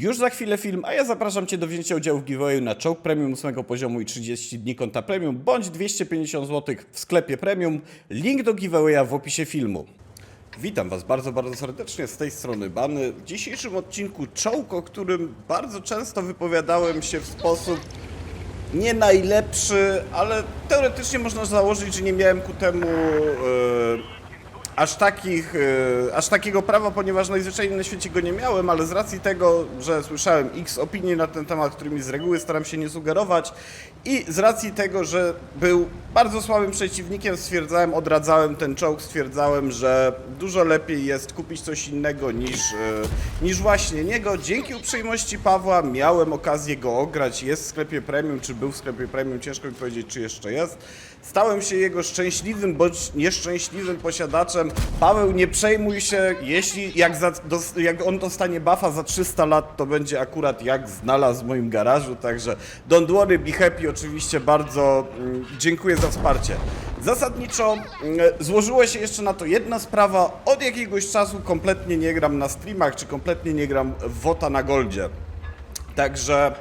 Już za chwilę film, a ja zapraszam Cię do wzięcia udziału w giveawayu na czołg premium 8 poziomu i 30 dni konta premium, bądź 250 zł w sklepie premium. Link do giveawaya w opisie filmu. Witam Was bardzo, bardzo serdecznie z tej strony Bany. W dzisiejszym odcinku czołg, o którym bardzo często wypowiadałem się w sposób nie najlepszy, ale teoretycznie można założyć, że nie miałem ku temu e, aż, takich, e, aż takiego prawa, ponieważ najzwyczajniej na świecie go nie miałem, ale z racji tego, że słyszałem x opinii na ten temat, którymi z reguły staram się nie sugerować i z racji tego, że był bardzo słabym przeciwnikiem, stwierdzałem, odradzałem ten czołg, stwierdzałem, że dużo lepiej jest kupić coś innego niż, e, niż właśnie niego. Dzięki uprzejmości Pawła miałem okazję go ograć, jest w sklepie premium, czy był w sklepie premium, ciężko mi powiedzieć, czy jeszcze jest. Stałem się jego szczęśliwym bądź nieszczęśliwym posiadaczem. Paweł, nie przejmuj się, jeśli jak, za, dos, jak on dostanie buffa za 300 lat, to będzie akurat jak znalazł w moim garażu, także don't worry, be happy, oczywiście bardzo mm, dziękuję za wsparcie. Zasadniczo mm, złożyła się jeszcze na to jedna sprawa, od jakiegoś czasu kompletnie nie gram na streamach, czy kompletnie nie gram w WOTA na Goldzie. Także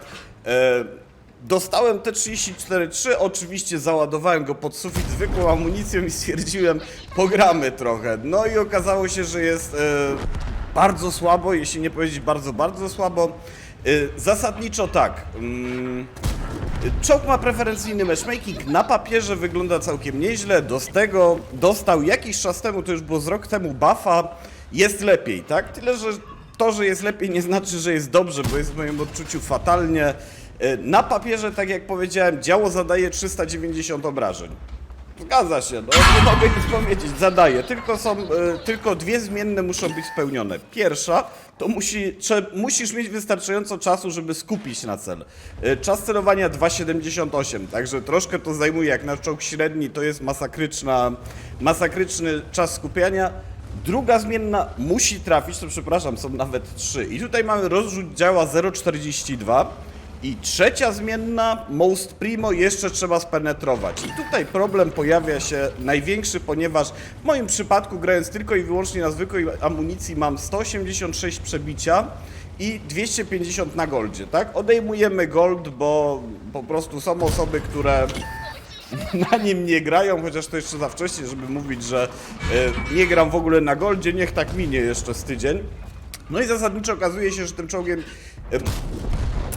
e, dostałem T-34-3, oczywiście załadowałem go pod sufit zwykłą amunicją i stwierdziłem, pogramy trochę. No i okazało się, że jest e, bardzo słabo, jeśli nie powiedzieć bardzo, bardzo słabo. E, zasadniczo tak. Mm, Czołg ma preferencyjny matchmaking, na papierze wygląda całkiem nieźle, do tego dostał jakiś czas temu, to już było z rok temu buffa, jest lepiej, tak? Tyle, że to, że jest lepiej nie znaczy, że jest dobrze, bo jest w moim odczuciu fatalnie. E, Na papierze, tak jak powiedziałem, działo zadaje 390 obrażeń. Zgadza się, no nie mogę nic powiedzieć, zadaję. Tylko są, e, tylko dwie zmienne muszą być spełnione. Pierwsza, to musi, trze, musisz mieć wystarczająco czasu, żeby skupić na cel. E, Czas celowania 2,78, także troszkę to zajmuje, jak na czołg średni, to jest masakryczna, masakryczny czas skupiania. Druga zmienna musi trafić, to przepraszam, są nawet trzy. I tutaj mamy rozrzut działa 0,42. I trzecia zmienna, Most Primo, jeszcze trzeba spenetrować. I tutaj problem pojawia się największy, ponieważ w moim przypadku, grając tylko i wyłącznie na zwykłej amunicji, mam 186 przebicia i 250 na goldzie, tak? Odejmujemy gold, bo po prostu są osoby, które na nim nie grają, chociaż to jeszcze za wcześnie, żeby mówić, że e, nie gram w ogóle na goldzie, niech tak minie jeszcze z tydzień. No i zasadniczo okazuje się, że tym czołgiem e,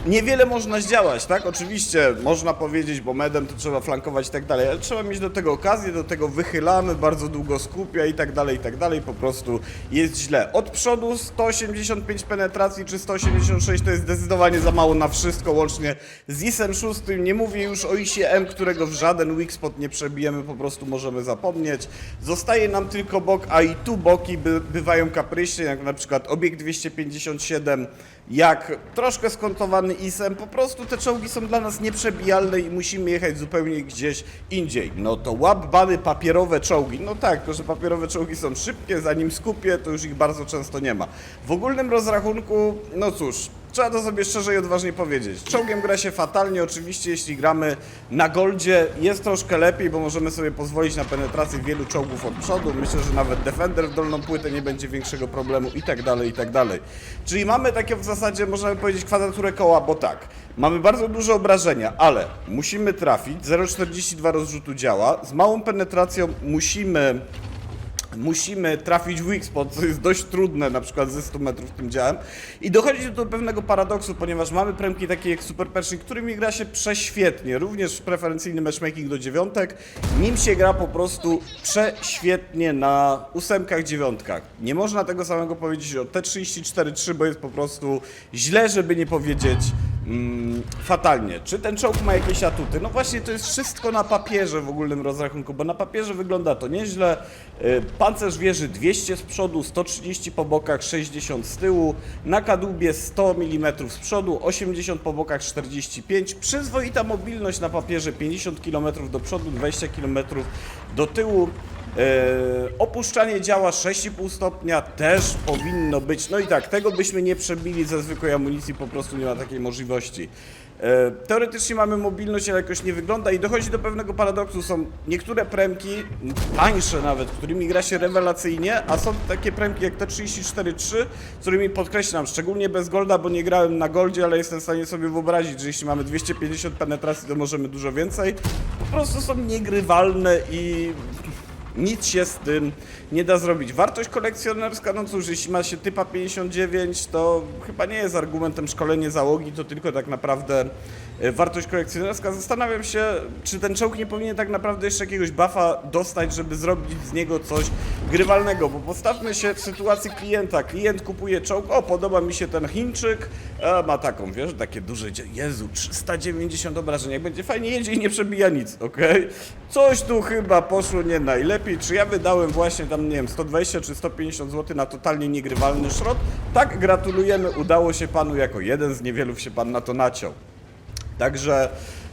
Niewiele można zdziałać, tak? Oczywiście można powiedzieć, bo medem to trzeba flankować i tak dalej, ale trzeba mieć do tego okazję, do tego wychylamy, bardzo długo skupia i tak dalej, i tak dalej, po prostu jest źle. Od przodu 185 penetracji czy 186 to jest zdecydowanie za mało na wszystko, łącznie z ISem 6, nie mówię już o ISie M, którego w żaden weak spot nie przebijemy, po prostu możemy zapomnieć. Zostaje nam tylko bok, a i tu boki by, bywają kapryśnie, jak na przykład obiekt 257, jak troszkę skontowany ISem, po prostu te czołgi są dla nas nieprzebijalne i musimy jechać zupełnie gdzieś indziej. No to łap bany papierowe czołgi, no tak, tylko że papierowe czołgi są szybkie, zanim skupię, to już ich bardzo często nie ma. W ogólnym rozrachunku, no cóż, Trzeba to sobie szczerze i odważnie powiedzieć. Czołgiem gra się fatalnie, oczywiście jeśli gramy na goldzie jest troszkę lepiej, bo możemy sobie pozwolić na penetrację wielu czołgów od przodu. Myślę, że nawet Defender w dolną płytę nie będzie większego problemu i tak dalej, i tak dalej. Czyli mamy takie w zasadzie, można by powiedzieć, kwadraturę koła, bo tak, mamy bardzo duże obrażenia, ale musimy trafić, 0,42 rozrzutu działa, z małą penetracją musimy musimy trafić w weak spot, co jest dość trudne, na przykład ze 100 metrów tym działem. I dochodzi do pewnego paradoksu, ponieważ mamy premki takie jak Super Pershing, którymi gra się prześwietnie, również preferencyjny matchmaking do dziewiątek. Nim się gra po prostu prześwietnie na ósemkach, dziewiątkach. Nie można tego samego powiedzieć o T-34-3, bo jest po prostu źle, żeby nie powiedzieć mm, fatalnie. Czy ten czołg ma jakieś atuty? No właśnie, to jest wszystko na papierze w ogólnym rozrachunku, bo na papierze wygląda to nieźle. Y, Pancerz wieży 200 z przodu, 130 po bokach, 60 z tyłu. Na kadłubie 100 mm z przodu, 80 po bokach, 45. Przyzwoita mobilność na papierze 50 km do przodu, 20 km do tyłu. Opuszczanie działa 6,5 stopnia też powinno być. No i tak, tego byśmy nie przebili ze zwykłej amunicji, po prostu nie ma takiej możliwości. E, Teoretycznie mamy mobilność, ale jakoś nie wygląda i dochodzi do pewnego paradoksu. Są niektóre premki, tańsze nawet, którymi gra się rewelacyjnie, a są takie premki jak te 34.3, którymi podkreślam, szczególnie bez golda, bo nie grałem na goldzie, ale jestem w stanie sobie wyobrazić, że jeśli mamy 250 penetracji, to możemy dużo więcej. Po prostu są niegrywalne i nic się z tym nie da zrobić. Wartość kolekcjonerska, no cóż, jeśli ma się typa 59, to chyba nie jest argumentem szkolenie załogi, to tylko tak naprawdę e, wartość kolekcjonerska. Zastanawiam się, czy ten czołg nie powinien tak naprawdę jeszcze jakiegoś buffa dostać, żeby zrobić z niego coś grywalnego, bo postawmy się w sytuacji klienta. Klient kupuje czołg, o podoba mi się ten Chińczyk, ma taką, wiesz, takie duże, Jezu, 390 obrażeń, jak będzie fajnie jedzie i nie przebija nic, okej? Coś tu chyba poszło nie najlepiej, czy ja wydałem właśnie tam, nie wiem, 120 czy 150 zł na totalnie niegrywalny szrot? Tak, gratulujemy, udało się panu, jako jeden z niewielu się pan na to naciął. Także,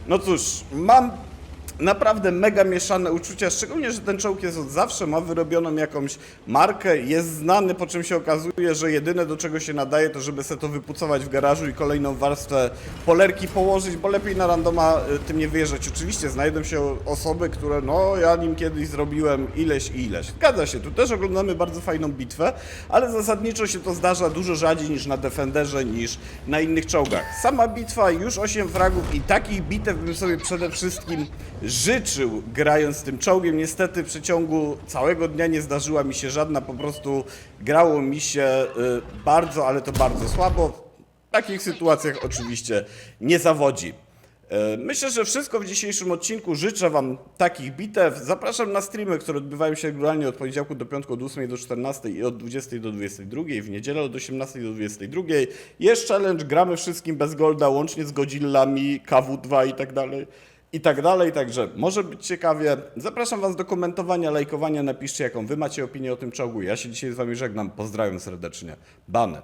no cóż, mam naprawdę mega mieszane uczucia, szczególnie, że ten czołg jest od zawsze, ma wyrobioną jakąś markę, jest znany, po czym się okazuje, że jedyne do czego się nadaje, to żeby sobie to wypucować w garażu i kolejną warstwę polerki położyć, bo lepiej na randoma y, tym nie wyjeżdżać. Oczywiście znajdą się osoby, które, no ja nim kiedyś zrobiłem ileś i ileś. Zgadza się, tu też oglądamy bardzo fajną bitwę, ale zasadniczo się to zdarza dużo rzadziej niż na Defenderze, niż na innych czołgach. Sama bitwa, już 8 fragów i takich bitew bym sobie przede wszystkim życzył grając tym czołgiem. Niestety w przeciągu całego dnia nie zdarzyła mi się żadna, po prostu grało mi się y, bardzo, ale to bardzo słabo. W takich sytuacjach oczywiście nie zawodzi. E, Myślę, że wszystko w dzisiejszym odcinku. Życzę Wam takich bitew. Zapraszam na streamy, które odbywają się regularnie od poniedziałku do piątku od 8 do 14 i od 20 do 22, w niedzielę od 18 do 22. Jest challenge, gramy wszystkim bez golda, łącznie z Godzillami, KW2 i tak dalej. I tak dalej, także może być ciekawie. Zapraszam Was do komentowania, lajkowania, napiszcie jaką Wy macie opinię o tym czołgu. Ja się dzisiaj z Wami żegnam, pozdrawiam serdecznie. Bany.